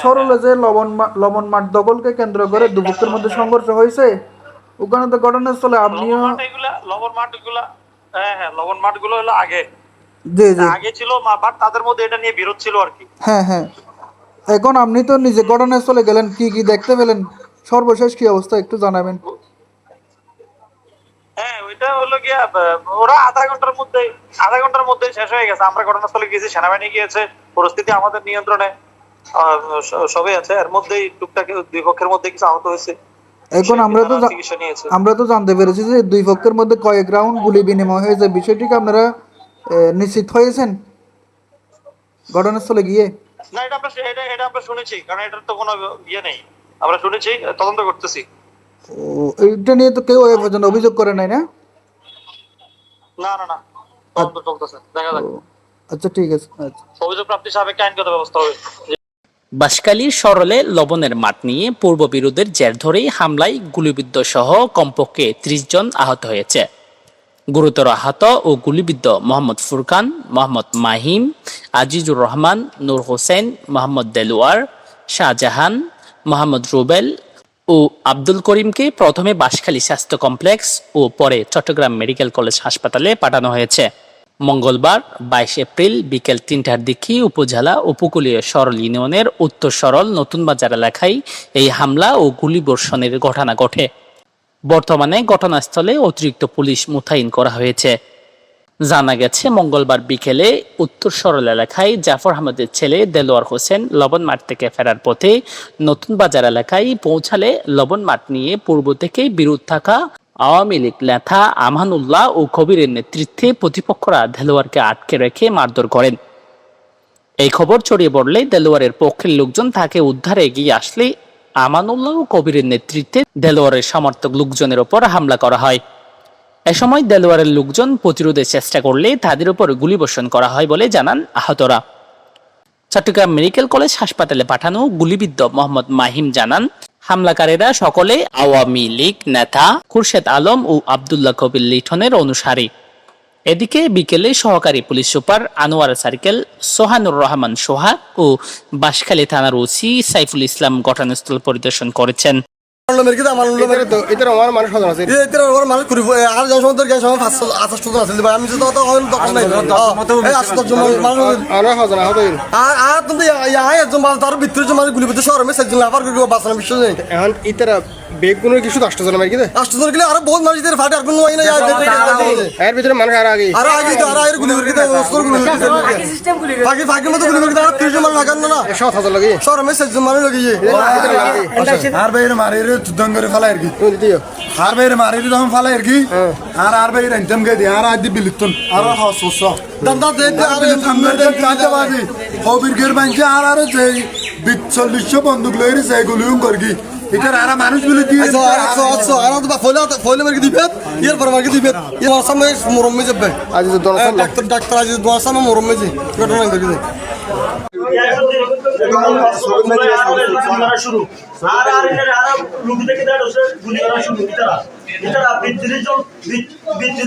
সরলে যে লবণ লবণ মাঠ দখলকে কেন্দ্র করে দুপক্ষের মধ্যে সংঘর্ষ হয়েছে। ওখানে তো ঘটনাস্থলে আপনিও লবণ হ্যাঁ হ্যাঁ লবণ মাঠ হলো আগে। জি জি। আগে ছিল বাট তাদের মধ্যে এটা নিয়ে বিরোধ ছিল আর কি। হ্যাঁ হ্যাঁ। এখন আপনি তো নিজে ঘটনাস্থলে গেলেন কি কি দেখতে পেলেন? সর্বশেষ কি অবস্থা একটু জানাবেন। হ্যাঁ ওইটা হলো গিয়া ওরা আধা ঘণ্টার মধ্যে আধা ঘণ্টার মধ্যে শেষ হয়ে গেছে। আমরা ঘটনাস্থলে গেছি সেনাবাহিনী গিয়েছে পরিস্থিতি আমাদের নিয়ন্ত্রণে। সবই আছে। এর মধ্যেই টুকটাক দুই পক্ষের মধ্যে কিছু আহত হয়েছে। এখন আমরা তো আমরা তো জানতে পেরেছি যে দুই পক্ষের মধ্যে কয়েক রাউন্ড গুলি বিনিময় হয়েছে। বিষয়টি কি আপনারা নিশ্চিত হয়েছেন? ঘটনাস্থলে গিয়ে? না এটা আমরা এটা এটা আমরা শুনেছি কারণ এটার তো কোনো ইয়ে নেই। আমরা শুনেছি তদন্ত করতেছি। ও এইটা নিয়ে তো কেউ এ পর্যন্ত অভিযোগ করে নাই না? না না না। তদন্ত চলতেছে। দেখা যাক। আচ্ছা ঠিক আছে। আচ্ছা অভিযোগ প্রাপ্তি সাপেক্ষে আইনগত ব্যবস্থা হবে। বাঁশখালীর সরলে লবণের মাঠ নিয়ে পূর্ব বিরোধের জের ধরেই হামলায় গুলিবিদ্ধ সহ কমপক্ষে ত্রিশ জন আহত হয়েছে। গুরুতর আহত ও গুলিবিদ্ধ মোহাম্মদ ফুরকান, মোহাম্মদ মাহিম, আজিজুর রহমান, নূর হোসেন, মোহাম্মদ দেলোয়ার, শাহজাহান, মোহাম্মদ রুবেল ও আব্দুল করিমকে প্রথমে বাঁশখালী স্বাস্থ্য কমপ্লেক্স ও পরে চট্টগ্রাম মেডিকেল কলেজ হাসপাতালে পাঠানো হয়েছে। মঙ্গলবার, বাইশ এপ্রিল, বিকেল তিনটার দিকে উপজেলা উপকূলীয় সরল ইউনিয়নের উত্তর সরল নতুন বাজার এলাকায় এই হামলা ও গুলিবর্ষণের ঘটনা ঘটে। বর্তমানে ঘটনাস্থলে অতিরিক্ত পুলিশ মোতায়েন করা হয়েছে। জানা গেছে, মঙ্গলবার বিকেলে উত্তর সরল এলাকায় জাফর আহমদের ছেলে দেলোয়ার হোসেন লবণ মাঠ থেকে ফেরার পথে নতুন বাজার এলাকায় পৌঁছালে লবণ মাঠ নিয়ে পূর্ব থেকেই বিরোধ থাকা আওয়ামী লীগ নেতা আমানুল্লাহ ও কবিরের নেতৃত্বে প্রতিপক্ষরা দেলোয়ারকে আটকে রেখে মারধর করেন। এই খবর ছড়িয়ে পড়লে দেলোয়ারের পক্ষের লোকজন তাকে উদ্ধারে এগিয়ে আসলে আমানুল্লাহ ও কবিরের নেতৃত্বে দেলোয়ারের সমর্থক লোকজনের ওপর হামলা করা হয়। এ সময় দেলোয়ারের লোকজন প্রতিরোধের চেষ্টা করলে তাদের উপর গুলিবর্ষণ করা হয় বলে জানান আহতরা। চট্টগ্রাম মেডিকেল কলেজ হাসপাতালে পাঠানো গুলিবিদ্ধ মোহাম্মদ মাহিম জানান হামলাকারীরা সকলে আওয়ামী লীগ নেতা খুরশেদ আলম ও আবদুল্লাহ কবির লিঠনের অনুসারী। এদিকে বিকেলে সহকারী police super Anwar circle, Sohanur Rahman Soha ও বাঁশখালী থানার ওসি সাইফুল ইসলাম ঘটনাস্থল পরিদর্শন করেছেন। মেরকি আমার মেরকি তো এটা আমার মানুষ সাধারণ আছে। এটা ওর মানুষ করি আর সময় আমার পাঁচশো আঠাশ জন আছে ভাই আমি তো তো এখন দোকান নাই। এই আঠাশ জন মানুষ আমরা হাজার আহত আর আর তুমি একজন তার ভিতরে যে মানুষ গুলি ভিতরে শহরে মেসেজ আবার বাঁচানো বিশ্বাস নেই। এখন ইতারা বেগুনের কিছু আষ্ট জন মারি কিনা আঠাশ জন গেলে আর বহুত মানুষ এদের ফাটে আর কোনো হয় না এর ভিতরে মানুষ আর আগে। আর আগে তো আর আগে গুলি করে দিতে অস্ত্র গুলি করে ফাঁকি মতো গুলি করে দিতে আর ত্রিশ জন মানুষ লাগান না সাত হাজার লাগে। শহরে মেসেজ জন লাগিয়ে। আর বাইরে তুদন করে আর কি? দিও। আর বাইরে তখন ফালাই আর কি আর আর বাইরে গে দি আর আদি বিলিতন আর হসস দান্দা দেখতে আর কাজে পাবি হবির গের বাঞ্চে আর আর যে বন্দুক লইরে গুলিউম করগি এটা আর মানুষ বলে দিয়ে আচ্ছা আচ্ছা আচ্ছা আর তো ফলে ফলে মার্কে দিবে ইয়ার পর মার্কে দিবে ইয়ার সামনে মরমে যাবে আজ তো দশ ডাক্তার ডাক্তার আজ দোয়ার সামনে মরমে যে ঘটনা ঘটে শুরু আর আর এর আর লোক থেকে দাঁড় গুলি করা শুরু ইতারা ইতারা বিদ্যুৎ বিদ্যুৎ বিদ্যুৎ